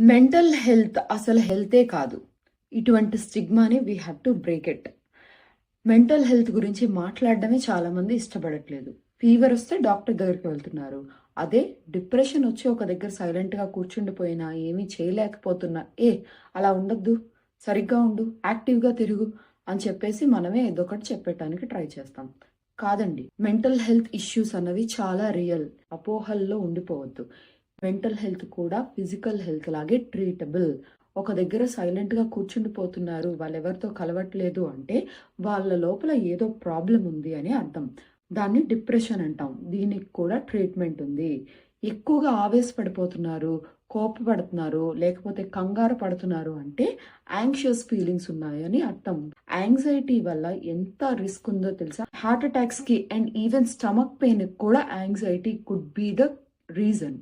Mental health అసలు హెల్తే కాదు. ఇటువంటి స్టిగ్మాని we have to break it. Mental health గురించి మాట్లాడడమే చాలామంది ఇష్టపడట్లేదు. ఫీవర్ వస్తే డాక్టర్ దగ్గరికి వెళ్తున్నారు. అదే డిప్రెషన్ వచ్చి ఒక దగ్గర సైలెంట్‌గా కూర్చుండిపోయినా, ఏమీ చేయలేకపోతున్నా, "ఏ అలా ఉండొద్దు, సరిగ్గా ఉండు, యాక్టివ్‌గా తిరుగు" అని చెప్పేసి మనమే ఏదోకటి చెప్పేటానికి ట్రై చేస్తాం. కాదండి. మెంటల్ హెల్త్ ఇష్యూస్ అన్నవి చాలా రియల్. అపోహల్లో ఉండిపోవద్దు. మెంటల్ హెల్త్ కూడా ఫిజికల్ హెల్త్ లాగే ట్రీటబుల్. ఒక దగ్గర సైలెంట్‌గా కూర్చుండిపోతున్నారు, వాళ్ళెవరితో కలవట్లేదు అంటే, వాళ్ళ లోపల ఏదో ప్రాబ్లం ఉంది అని అర్థం. దాన్ని డిప్రెషన్ అంటాం. దీనికి కూడా ట్రీట్మెంట్ ఉంది. ఎక్కువగా ఆవేశపడిపోతున్నారు, కోపపడుతున్నారు, లేకపోతే కంగారు పడుతున్నారు అంటే యాంగ్షియస్ ఫీలింగ్స్ ఉన్నాయని అర్థం. యాంగ్జైటీ వల్ల ఎంత రిస్క్ ఉందో తెలుసా? హార్ట్ అటాక్స్‌కి అండ్ ఈవెన్ స్టమక్ పెయిన్‌కి కూడా anxiety could be the reason.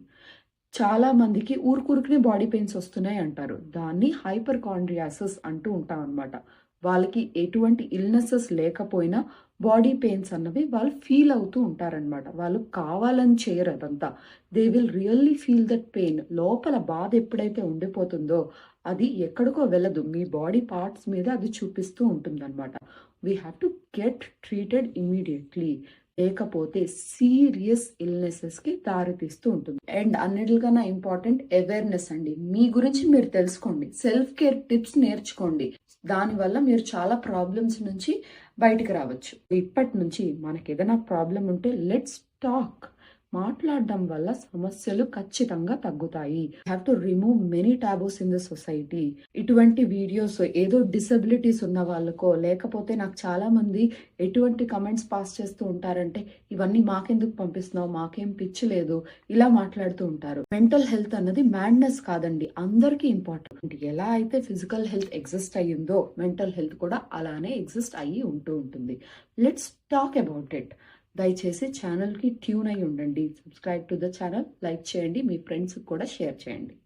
చాలా మందికి ఊరుకూరుకునే బాడీ పెయిన్స్ వస్తున్నాయి అంటారు. దాన్ని హైపర్ కాండ్రియాసిస్ అంటూ ఉంటాం అనమాట వాళ్ళకి ఎటువంటి ఇల్‌నెసెస్ లేకపోయినా బాడీ పెయిన్స్ అన్నవి వాళ్ళు ఫీల్ అవుతూ ఉంటారనమాట. వాళ్ళు కావాలని చేయరు అదంతా. They will really feel that pain. లోపల బాధ ఎప్పుడైతే ఉండిపోతుందో, అది ఎక్కడికో వెళ్ళదు. మీ బాడీ పార్ట్స్ మీద అది చూపిస్తూ ఉంటుందనమాట. We have to get treated immediately లేకపోతే సీరియస్ ఇల్‌నెసెస్‌కి దారితీస్తూ ఉంటుంది. అండ్ అన్నిటికన్నా ఇంపార్టెంట్ అవేర్‌నెస్ అండి. మీ గురించి మీరు తెలుసుకోండి. సెల్ఫ్ కేర్ టిప్స్ నేర్చుకోండి. దానివల్ల మీరు చాలా ప్రాబ్లమ్స్ నుంచి బయటకు రావచ్చు. ఇప్పటి నుంచి ఏదైనా ప్రాబ్లం ఉంటే లెట్స్ టాక్. మాట్లాడడం వల్ల సమస్యలు ఖచ్చితంగా తగ్గుతాయి. Have to remove many taboos in the society. ఇటువంటి వీడియోస్ ఏదో డిసబిలిటీస్ ఉన్న వాళ్ళకో, లేకపోతే నాకు చాలామంది ఎటువంటి కామెంట్స్ పాస్ చేస్తూ ఉంటారంటే, "ఇవన్నీ మాకెందుకు పంపిస్తున్నావు? మాకేం పిచ్చి లేదు" ఇలా మాట్లాడుతూ ఉంటారు. మెంటల్ హెల్త్ అన్నది మ్యాడ్‌నెస్ కాదండి. అందరికీ ఇంపార్టెంట్. ఎలా అయితే ఫిజికల్ హెల్త్ ఎగ్జిస్ట్ అయ్యిందో, మెంటల్ హెల్త్ కూడా అలానే ఎగ్జిస్ట్ అయ్యి ఉంటూ ఉంటుంది. Let's talk about it. దయచేసి ఛానల్కి ట్యూన్ అయ్యి ఉండండి. Subscribe to the channel like చేయండి. మీ ఫ్రెండ్స్‌కి కూడా షేర్ చేయండి.